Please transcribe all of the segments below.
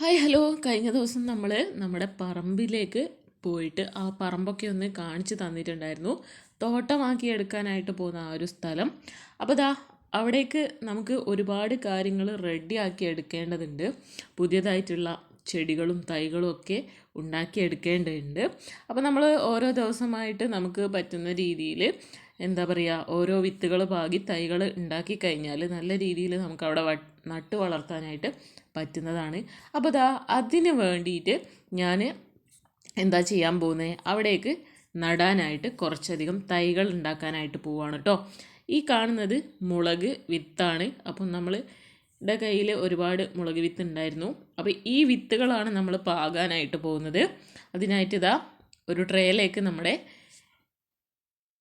Hi hello. കഴിഞ്ഞ ദിവസം നമ്മൾ നമ്മുടെ പറമ്പിലേക്ക് പോയിട്ട് ആ പറമ്പൊക്കെ ഒന്ന് കാണിച്ചു തന്നിട്ടുണ്ടായിരുന്നു. തോട്ടമാക്കി എടുക്കാനായിട്ട് പോകുന്ന ആ ഒരു സ്ഥലം. അപ്പോൾ ദാ അവിടേക്ക് നമുക്ക് ഒരുപാട് കാര്യങ്ങൾ റെഡിയാക്കി എടുക്കേണ്ടതുണ്ട്. പുതിയതായിട്ടുള്ള ചെടികളും തൈകളും ഒക്കെ ഉണ്ടാക്കിയെടുക്കേണ്ടതുണ്ട് അപ്പോൾ നമ്മൾ ഓരോ ദിവസമായിട്ട് നമുക്ക് പറ്റുന്ന രീതിയിൽ എന്താ പറയുക ഓരോ വിത്തുകൾ പാകി തൈകൾ ഉണ്ടാക്കി കഴിഞ്ഞാൽ നല്ല രീതിയിൽ നമുക്ക് അവിടെ നട്ട് വളർത്താനായിട്ട് പറ്റുന്നതാണ്. അപ്പോൾ ദാ അതിന് വേണ്ടിയിട്ട് ഞാൻ എന്താ ചെയ്യാൻ പോകുന്നത് അവിടേക്ക് നടാനായിട്ട് കുറച്ചധികം തൈകൾ ഉണ്ടാക്കാനായിട്ട് പോവാണ് കേട്ടോ ഈ കാണുന്നത് മുളക് വിത്താണ്. അപ്പം നമ്മൾ എന്റെ കയ്യിൽ ഒരുപാട് മുളക് വിത്ത് ഉണ്ടായിരുന്നു. അപ്പോൾ ഈ വിത്തുകളാണ് നമ്മൾ പാകാനായിട്ട് പോകുന്നത്. അതിനായിട്ട് ഇതാ ഒരു ട്രേയിലേക്ക് നമ്മുടെ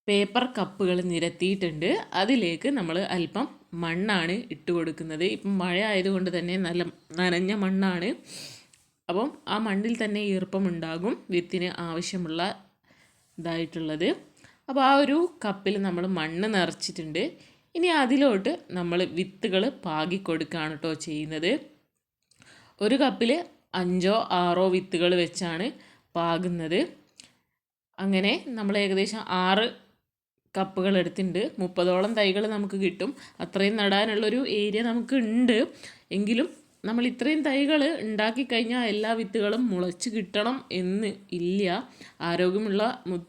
പേപ്പർ കപ്പുകൾ നിരത്തിയിട്ടുണ്ട്. അതിലേക്ക് നമ്മൾ അല്പം മണ്ണാണ് ഇട്ട് കൊടുക്കുന്നത്. ഇപ്പം മഴ ആയതുകൊണ്ട് തന്നെ നല്ല നനഞ്ഞ മണ്ണാണ്. അപ്പം ആ മണ്ണിൽ തന്നെ ഈർപ്പം ഉണ്ടാകും വിത്തിന് ആവശ്യമുള്ള ഇതായിട്ടുള്ളത്. അപ്പോൾ ആ ഒരു കപ്പിൽ നമ്മൾ മണ്ണ് നിറച്ചിട്ടുണ്ട്. ഇനി അതിലോട്ട് നമ്മൾ വിത്തുകൾ പാകി കൊടുക്കുകയാണ് കേട്ടോ ചെയ്യുന്നത്. ഒരു കപ്പിൽ അഞ്ചോ ആറോ വിത്തുകൾ വെച്ചാണ് പാകുന്നത്. അങ്ങനെ നമ്മൾ ഏകദേശം ആറ് കപ്പുകൾ എടുത്തിട്ടുണ്ട്. മുപ്പതോളം തൈകൾ നമുക്ക് കിട്ടും. അത്രയും നടാനുള്ളൊരു ഏരിയ നമുക്ക് ഉണ്ട് എങ്കിലും നമ്മൾ ഇത്രയും തൈകൾ ഉണ്ടാക്കി കഴിഞ്ഞാൽ എല്ലാ വിത്തുകളും മുളച്ച് കിട്ടണം എന്ന് ഇല്ല. ആരോഗ്യമുള്ള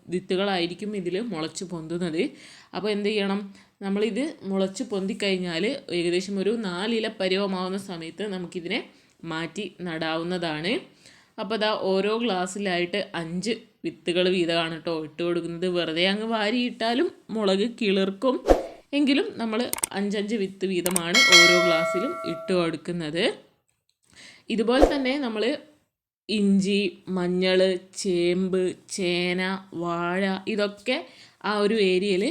വിത്തുകളായിരിക്കും ഇതിൽ മുളച്ച് പൊന്തുന്നത്. അപ്പോൾ എന്ത് ചെയ്യണം? നമ്മളിത് മുളച്ച് പൊന്തിക്കഴിഞ്ഞാൽ ഏകദേശം ഒരു നാലില പരിവമാവുന്ന സമയത്ത് നമുക്കിതിനെ മാറ്റി നടാവുന്നതാണ്. അപ്പോൾ അതാ ഓരോ ഗ്ലാസ്സിലായിട്ട് അഞ്ച് വിത്തുകൾ വീതമാണ് കേട്ടോ. ഇട്ട് കൊടുക്കുന്നത്. വെറുതെ അങ്ങ് വാരിയിട്ടാലും മുളക് കിളിർക്കും. എങ്കിലും നമ്മൾ അഞ്ചഞ്ച് വിത്ത് വീതമാണ് ഓരോ ഗ്ലാസ്സിലും ഇട്ട് കൊടുക്കുന്നത്. ഇതുപോലെ തന്നെ നമ്മൾ ഇഞ്ചി മഞ്ഞൾ ചേമ്പ് ചേന വാഴ ഇതൊക്കെ ആ ഒരു ഏരിയയിൽ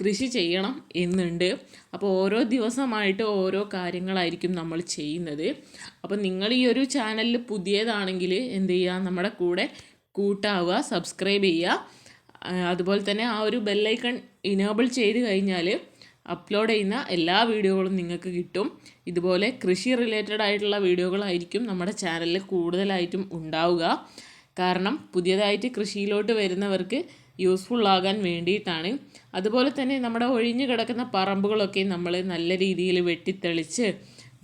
കൃഷി ചെയ്യണം എന്നുണ്ട്. അപ്പോൾ ഓരോ ദിവസമായിട്ട് ഓരോ കാര്യങ്ങളായിരിക്കും നമ്മൾ ചെയ്യുന്നത്. അപ്പോൾ നിങ്ങൾ ഈ ഒരു ചാനലിൽ പുതിയതാണെങ്കിൽ എന്ത് ചെയ്യുക? നമ്മുടെ കൂടെ കൂട്ടാവുക സബ്സ്ക്രൈബ് ചെയ്യുക. അതുപോലെ തന്നെ ആ ഒരു ബെല്ലൈക്കൺ ഇനേബിൾ ചെയ്ത് കഴിഞ്ഞാൽ അപ്ലോഡ് ചെയ്യുന്ന എല്ലാ വീഡിയോകളും നിങ്ങൾക്ക് കിട്ടും. ഇതുപോലെ കൃഷി റിലേറ്റഡ് ആയിട്ടുള്ള വീഡിയോകളായിരിക്കും നമ്മുടെ ചാനലിൽ കൂടുതലായിട്ടും ഉണ്ടാവുക. കാരണം പുതിയതായിട്ട് കൃഷിയിലോട്ട് വരുന്നവർക്ക് യൂസ്ഫുൾ ആകാൻ വേണ്ടിയിട്ടാണ്. അതുപോലെ തന്നെ നമ്മുടെ ഒഴിഞ്ഞു കിടക്കുന്ന പറമ്പുകളൊക്കെ നമ്മൾ നല്ല രീതിയിൽ വെട്ടിത്തെളിച്ച്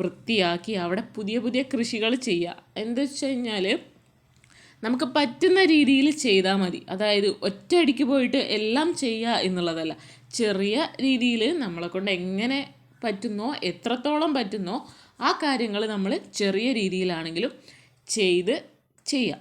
വൃത്തിയാക്കി അവിടെ പുതിയ പുതിയ കൃഷികൾ ചെയ്യുക. എന്താ വെച്ച് കഴിഞ്ഞാൽ നമുക്ക് പറ്റുന്ന രീതിയിൽ ചെയ്താൽ മതി. അതായത് ഒറ്റയടിക്ക് പോയിട്ട് എല്ലാം ചെയ്യുക എന്നുള്ളതല്ല. ചെറിയ രീതിയിൽ നമ്മളെ കൊണ്ട് എങ്ങനെ പറ്റുന്നോ എത്രത്തോളം പറ്റുന്നോ ആ കാര്യങ്ങൾ നമ്മൾ ചെറിയ രീതിയിലാണെങ്കിലും ചെയ്ത് ചെയ്യാം.